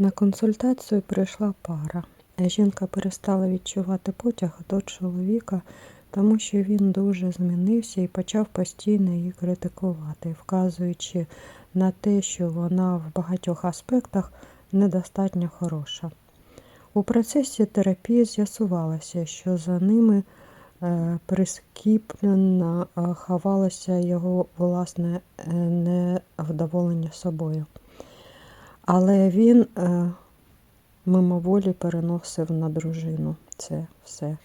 На консультацію прийшла пара. Жінка перестала відчувати потяг до чоловіка, тому що він дуже змінився і почав постійно її критикувати, вказуючи на те, що вона в багатьох аспектах недостатньо хороша. У процесі терапії з'ясувалося, що за ними е, прискіплено е, ховалося його власне е, невдоволення собою. Але він е, мимоволі переносив на дружину це все.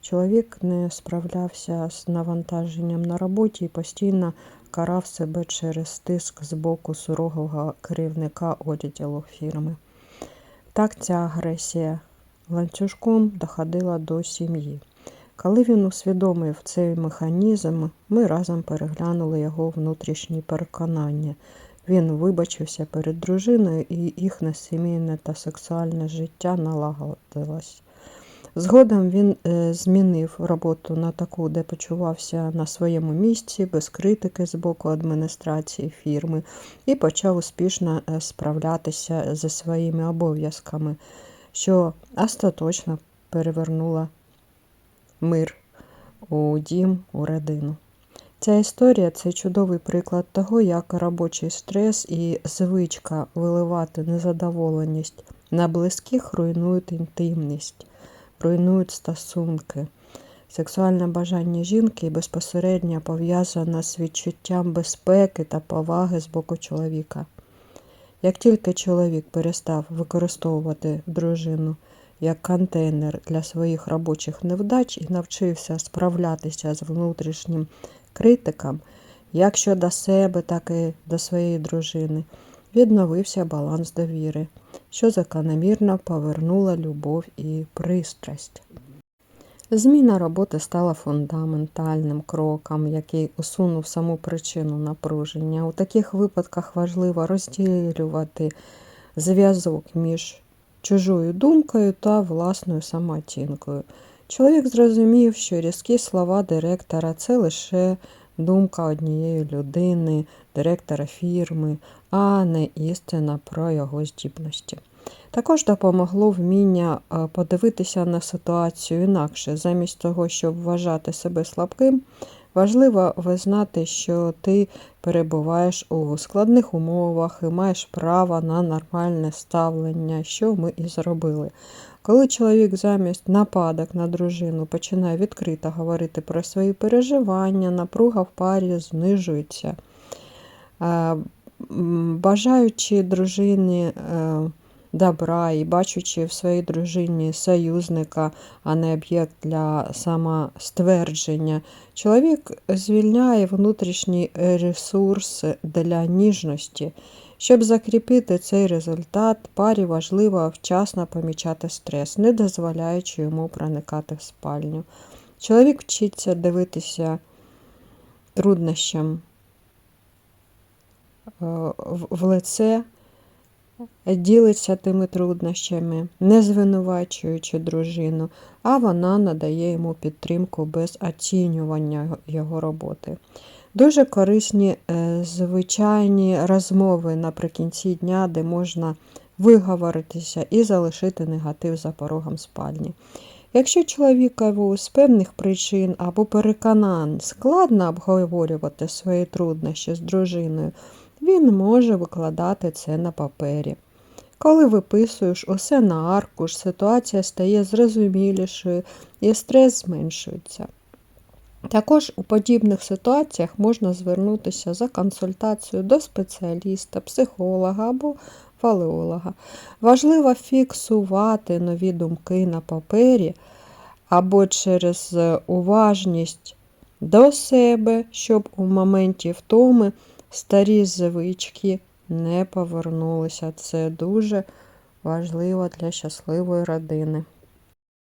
Чоловік не справлявся з навантаженням на роботі і постійно карав себе через тиск з боку сурового керівника одділу фірми. Так ця агресія ланцюжком доходила до сім'ї. Коли він усвідомив цей механізм, ми разом переглянули його внутрішні переконання. Він вибачився перед дружиною, і їхнє сімейне та сексуальне життя налагодилось. Згодом він е, змінив роботу на таку, де почувався на своєму місці, без критики з боку адміністрації фірми, і почав успішно е, справлятися зі своїми обов'язками, що остаточно перевернуло мир у дім, у родину. Ця історія це чудовий приклад того, як робочий стрес і звичка виливати незадоволеність на близьких руйнують інтимність, руйнують стосунки. Сексуальне бажання жінки безпосередньо пов'язане з відчуттям безпеки та поваги з боку чоловіка. Як тільки чоловік перестав використовувати дружину як контейнер для своїх робочих невдач і навчився справлятися з внутрішнім критикам, як щодо себе, так і до своєї дружини, відновився баланс довіри, що закономірно повернула любов і пристрасть. Зміна роботи стала фундаментальним кроком, який усунув саму причину напруження. У таких випадках важливо розділювати зв'язок між чужою думкою та власною самооцінкою. Чоловік зрозумів, що різкі слова директора це лише думка однієї людини, директора фірми, а не істина про його здібності. Також допомогло вміння е, подивитися на ситуацію інакше, замість того, щоб вважати себе слабким, важливо визнати, що ти перебуваєш у складних умовах і маєш право на нормальне ставлення, що ми і зробили. Коли чоловік замість нападок на дружину починає відкрито говорити про свої переживання, напруга в парі знижується. Е, бажаючи дружині е, добра і бачучи в своїй дружині союзника, а не об'єкт для самоствердження, чоловік звільняє внутрішній ресурс для ніжності. Щоб закріпити цей результат, парі важливо вчасно помічати стрес, не дозволяючи йому проникати в спальню. Чоловік вчиться дивитися труднощам е, в лице, ділиться тими труднощами, не звинувачуючи дружину, а вона надає йому підтримку без оцінювання його роботи. Дуже корисні е, звичайні розмови наприкінці дня, де можна виговоритися і залишити негатив за порогом спальні. Якщо чоловікову з певних причин або переконань складно обговорювати свої труднощі з дружиною, він може викладати це на папері. Коли виписуєш усе на аркуш, ситуація стає зрозумілішою і стрес зменшується. Також у подібних ситуаціях можна звернутися за консультацією до спеціаліста, психолога або фалеолога. Важливо фіксувати нові думки на папері або через уважність до себе, щоб у моменті втоми старі звички не повернулися. Це дуже важливо для щасливої родини.